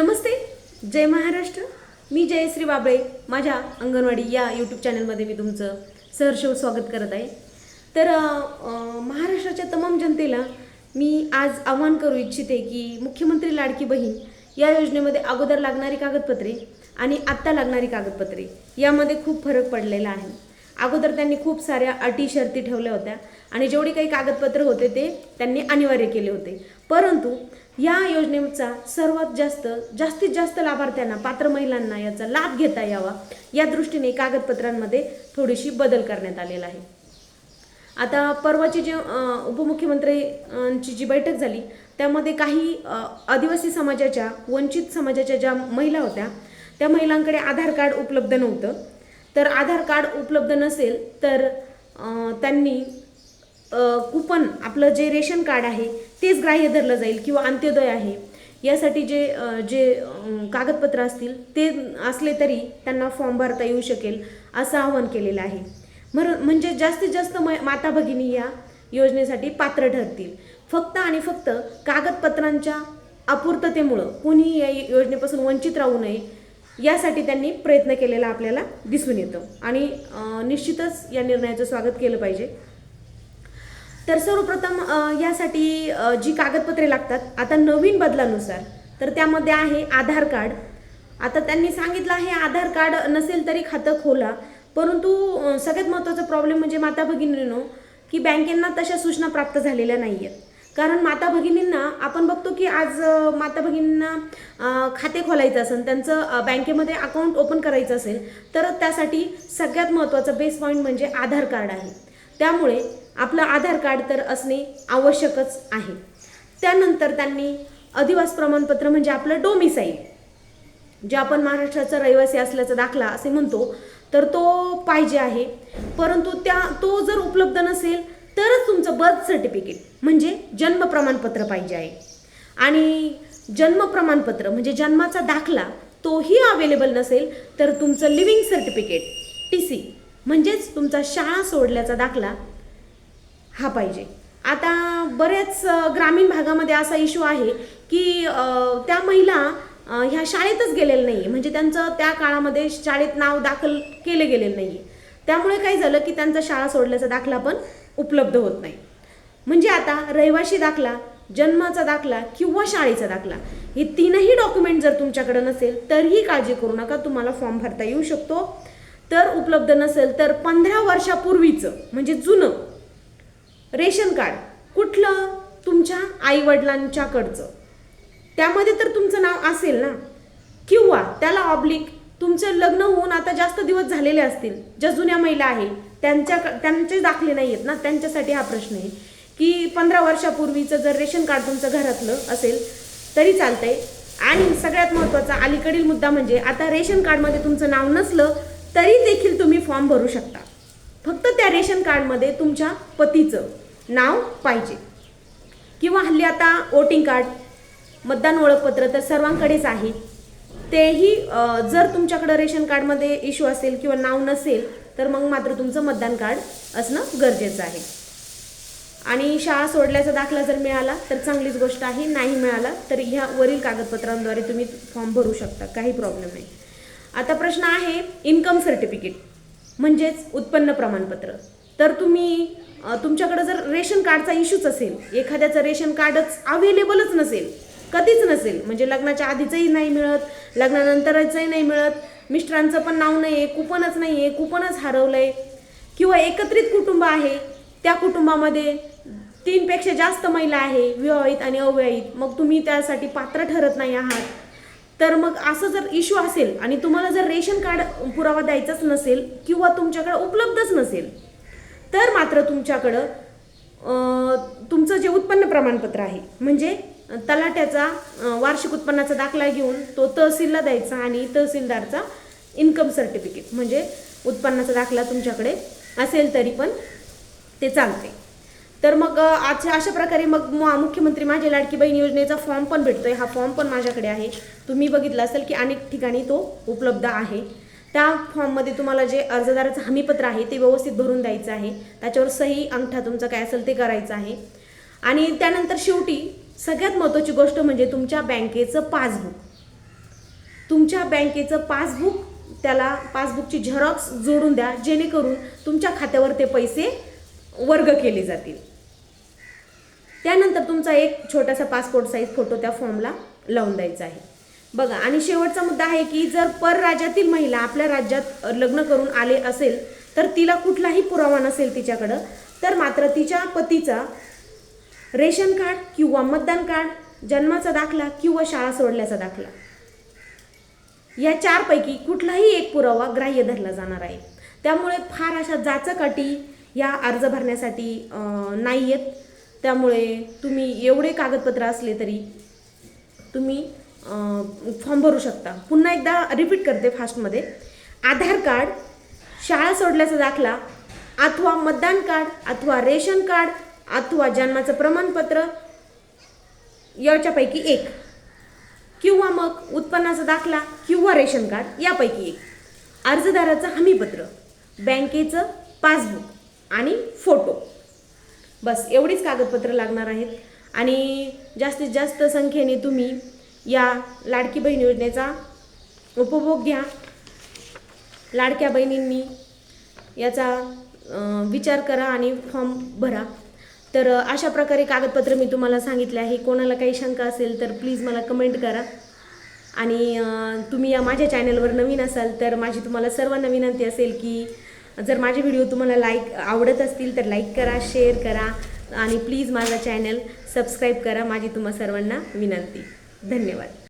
नमस्ते जय महाराष्ट्र. मी जयश्री बाबळे माझ्या अंगणवाडी या यूट्यूब चॅनलमध्ये मी तुमचं सहर्ष स्वागत करत आहे. तर महाराष्ट्राच्या तमाम जनतेला मी आज आवाहन करू इच्छिते की मुख्यमंत्री लाडकी बहीण या योजनेमध्ये अगोदर लागणारी कागदपत्रे आणि आत्ता लागणारी कागदपत्रे यामध्ये खूप फरक पडलेला आहे. अगोदर त्यांनी खूप साऱ्या अटी शर्ती ठेवल्या होत्या आणि जेवढी काही कागदपत्र होते ते त्यांनी अनिवार्य केले होते. परंतु या योजनेचा सर्वात जास्त जास्तीत जास्त लाभार्थ्यांना पात्र महिलांना याचा लाभ घेता यावा या दृष्टीने कागदपत्रांमध्ये थोडीशी बदल करण्यात आलेला आहे. आता परवाची जी उपमुख्यमंत्र्यांची जी बैठक झाली त्यामध्ये काही आदिवासी समाजाच्या वंचित समाजाच्या ज्या महिला होत्या त्या महिलांकडे आधार कार्ड उपलब्ध नव्हतं. तर आधार कार्ड उपलब्ध नसेल तर त्यांनी कुपन आपलं जे रेशन कार्ड आहे तेच ग्राह्य धरलं जाईल किंवा अंत्योदय आहे. यासाठी जे जे कागदपत्र असतील ते असले तरी त्यांना फॉर्म भरता येऊ शकेल असं आवाहन केलेलं आहे. मर म्हणजे जास्तीत जास्त म माता भगिनी या योजनेसाठी पात्र ठरतील. फक्त आणि फक्त कागदपत्रांच्या अपूर्ततेमुळं कोणीही या योजनेपासून वंचित राहू नये यासाठी त्यांनी प्रयत्न केलेला आपल्याला दिसून येतो. आणि निश्चितच या निर्णयाचं स्वागत केलं पाहिजे. तर सर्वप्रथम यासाठी जी कागदपत्रे लागतात आता नवीन बदलानुसार तर त्यामध्ये आहे आधार कार्ड. आता त्यांनी सांगितलं आहे आधार कार्ड नसेल तरी खातं खोला. परंतु सगळ्यात महत्त्वाचा प्रॉब्लेम म्हणजे माता भगिनीनो की बँकेंना तशा सूचना प्राप्त झालेल्या नाही आहेत कारण माता भगिनींना आपण बघतो की आज माता भगिनींना खाते खोलायचं असेल त्यांचं बँकेमध्ये अकाउंट ओपन करायचं असेल तर त्यासाठी सगळ्यात महत्त्वाचा बेस पॉईंट म्हणजे आधार कार्ड आहे. त्यामुळे आपलं आधार कार्ड तर असणे आवश्यकच आहे. त्यानंतर त्यांनी अधिवास प्रमाणपत्र म्हणजे आपलं डोमिसाईल जे आपण महाराष्ट्राचा रहिवासी असल्याचा दाखला असे म्हणतो तर तो पाहिजे आहे. परंतु त्या तो जर उपलब्ध नसेल तरच तुमचं बर्थ सर्टिफिकेट म्हणजे जन्म प्रमाणपत्र पाहिजे आहे. आणि जन्म प्रमाणपत्र म्हणजे जन्माचा दाखला तोही अवेलेबल नसेल तर तुमचं लिव्हिंग सर्टिफिकेट टी सी म्हणजेच तुमचा शाळा सोडल्याचा दाखला हा पाहिजे. आता बऱ्याच ग्रामीण भागामध्ये असा इशू आहे की त्या महिला ह्या शाळेतच गेलेल्या नाही म्हणजे त्यांचं त्या काळामध्ये शाळेत नाव दाखल केलं गेलेलं नाही त्यामुळे काय झालं की त्यांचा शाळा सोडल्याचा दाखला पण उपलब्ध होत नाही. म्हणजे आता रहिवाशी दाखला जन्माचा दाखला किंवा शाळेचा दाखला हे तीनही डॉक्युमेंट जर तुमच्याकडे नसेल तरीही काळजी करू नका तुम्हाला फॉर्म भरता येऊ शकतो. तर उपलब्ध नसेल तर पंधरा वर्षापूर्वीचं म्हणजे जुनं रेशन कार्ड कुठलं? तुमच्या आईवडिलांच्याकडचं. त्यामध्ये तर तुमचं नाव असेल ना? किंवा त्याला ऑब्लिक तुमचं लग्न होऊन आता जास्त दिवस झालेले असतील ज्या जुन्या महिला आहे त्यांच्या त्यांचे दाखले नाही आहेत ना त्यांच्यासाठी हा प्रश्न आहे. की पंधरा वर्षापूर्वीचं जर रेशन कार्ड तुमचं घरातलं असेल तरी चालतंय. आणि सगळ्यात महत्त्वाचा अलीकडील मुद्दा म्हणजे आता रेशन कार्डमध्ये तुमचं नाव नसलं तरी देखील तुम्ही फॉर्म भरू शकता. फक्त त्या रेशन कार्डमध्ये तुमच्या पतीचं नाव पाहिजे. किंवा हल्ली आता वोटिंग कार्ड मतदान ओळखपत्र तर सर्वांकडेच आहे. तेही जर तुमच्याकडं रेशन कार्डमध्ये इश्यू असेल किंवा नाव नसेल तर मग मात्र तुमचं मतदान कार्ड असणं गरजेचं आहे. आणि शाळा सोडल्याचा दाखला जर मिळाला तर चांगलीच गोष्ट आहे. नाही मिळाला तर ह्या वरील कागदपत्रांद्वारे तुम्ही फॉर्म भरू शकता. काही प्रॉब्लेम नाही. आता प्रश्न आहे इन्कम सर्टिफिकेट म्हणजेच उत्पन्न प्रमाणपत्र. तर तुम्ही तुमच्याकडं जर रेशन कार्डचा इश्यूच असेल एखाद्याचं रेशन कार्डच अवेलेबलच नसेल कधीच नसेल म्हणजे लग्नाच्या आधीचंही नाही मिळत लग्नानंतरचंही नाही मिळत मिस्टरांचं पण नाव नाही आहे कुपनच नाही आहे कुपनच हरवलं आहे किंवा एकत्रित कुटुंब आहे त्या कुटुंबामध्ये तीनपेक्षा जास्त महिला आहे विवाहित आणि अविवाहित. मग तुम्ही त्यासाठी पात्र ठरत नाही आहात. तर मग असं जर इश्यू असेल आणि तुम्हाला जर रेशन कार्ड पुरावा द्यायचाच नसेल किंवा तुमच्याकडे उपलब्धच नसेल तर मात्र तुमच्याकडं तुमचं जे उत्पन्न प्रमाणपत्र आहे म्हणजे तलाट्याचा वार्षिक उत्पन्नाचा दाखला घेऊन तो तहसीलला द्यायचा आणि तहसीलदारचा इन्कम सर्टिफिकेट म्हणजे उत्पन्नाचा दाखला तुमच्याकडे असेल तरी पण ते चालते तर मग अच्छा अशा प्रकारे मग मु- मुख्यमंत्री माझी लाडकी बहीण योजनेचा फॉर्म पण भेटतोय. हा फॉर्म पण माझ्याकडे आहे. तुम्ही बघितला असेल की अनेक ठिकाणी तो उपलब्ध आहे. त्या फॉर्ममध्ये तुम्हाला जे अर्जदाराचं हमीपत्र आहे ते व्यवस्थित भरून द्यायचं आहे. त्याच्यावर सही अंगठा तुमचा काय असेल ते करायचं आहे. आणि त्यानंतर शेवटी सगळ्यात महत्त्वाची गोष्ट म्हणजे तुमच्या बँकेचं पासबुक. तुमच्या बँकेचं पासबुक त्याला पासबुकची झेरॉक्स जोडून द्या जेणेकरून तुमच्या खात्यावर ते पैसे वर्ग केले जातील. त्यानंतर तुमचा एक छोटासा पासपोर्ट साईज फोटो त्या फॉर्मला लावून द्यायचा आहे. बघा आणि शेवटचा मुद्दा आहे की जर परराज्यातील महिला आपल्या राज्यात लग्न करून आले असेल तर तिला कुठलाही पुरावा नसेल तिच्याकडं तर मात्र तिच्या पतीचा रेशन कार्ड किंवा मतदान कार्ड जन्माचा दाखला किंवा शाळा सोडल्याचा दाखला. या चारपैकी कुठलाही एक पुरावा ग्राह्य धरला जाणार आहे. त्यामुळे फार अशा जाचकाटी या अर्ज भरण्यासाठी नाही आहेत त्यामुळे तुम्ही एवढे कागदपत्र असले तरी तुम्ही फॉर्म भरू शकता. पुन्हा एकदा रिपीट करते फास्टमध्ये. आधार कार्ड शाळा सोडल्याचा दाखला अथवा मतदान कार्ड अथवा रेशन कार्ड अथवा जन्माचं प्रमाणपत्र याच्यापैकी एक. किंवा मग उत्पन्नाचा दाखला किंवा रेशन कार्ड यापैकी एक. अर्जदाराचं हमीपत्र बँकेचं पासबुक आणि फोटो. बस एवढीच कागदपत्र लागणार आहेत. आणि जास्तीत जास्त संख्येने तुम्ही या लाडकी बहीण योजनेचा उपभोग घ्या. लाडक्या बहिणींनी याचा विचार करा आणि फॉर्म भरा. तर अशा प्रकारे कागदपत्र मी तुम्हाला सांगितले आहे. कोणाला काही शंका असेल तर प्लीज मला कमेंट करा. आणि तुम्ही या माझ्या चॅनलवर नवीन असाल तर माझी तुम्हाला सर्वांना विनंती असेल की जर माझे व्हिडिओ तुम्हाला लाईक आवडत असतील तर लाईक करा शेअर करा आणि प्लीज माझा चॅनल सबस्क्राईब करा. माझी तुम्हा सर्वांना विनंती. धन्यवाद.